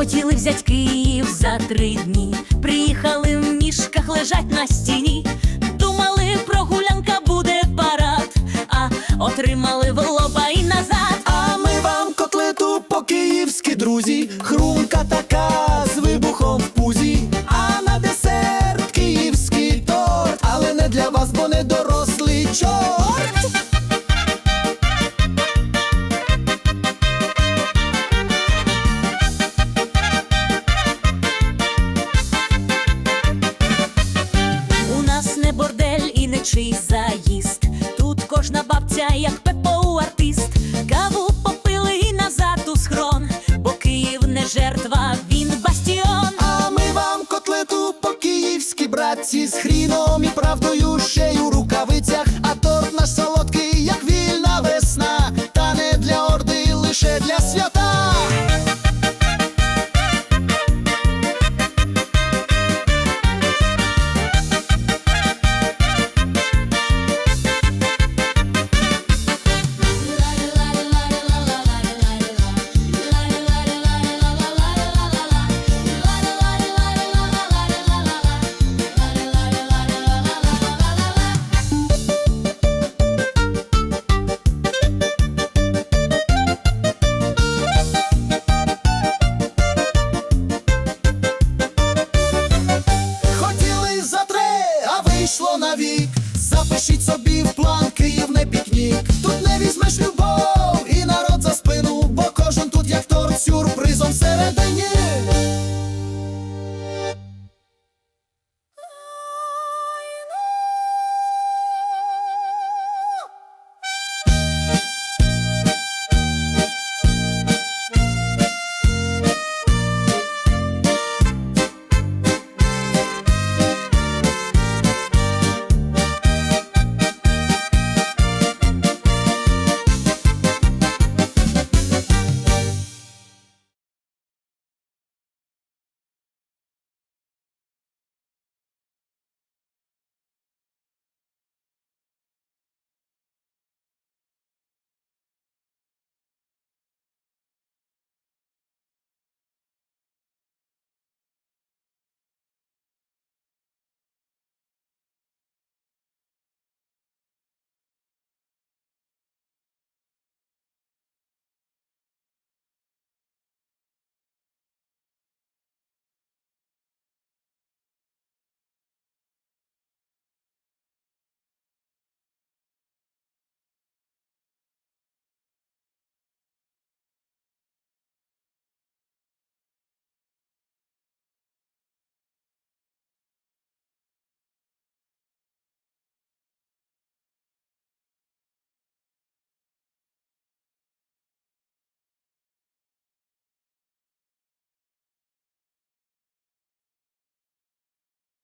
Хотіли взять Київ за три дні. Приїхали в мішках, лежать на стіні. Думали, прогулянка буде парад, а отримали в лоба і назад. А ми вам котлету по-київськи, друзі. Хрумка така з вибухом в пузі. А на десерт київський торт. Але не для вас, бо не дорослий чорт. Бордель і не чий заїзд. Тут кожна бабця, як ППУ артист. Каву попили і назад у схрон, бо Київ не жертва, він бастіон. А ми вам котлету по-київськи, братці, з хріном і правдою й у рукавицях. А торт наш солодкий, вийшло навік. Запишіть собі в план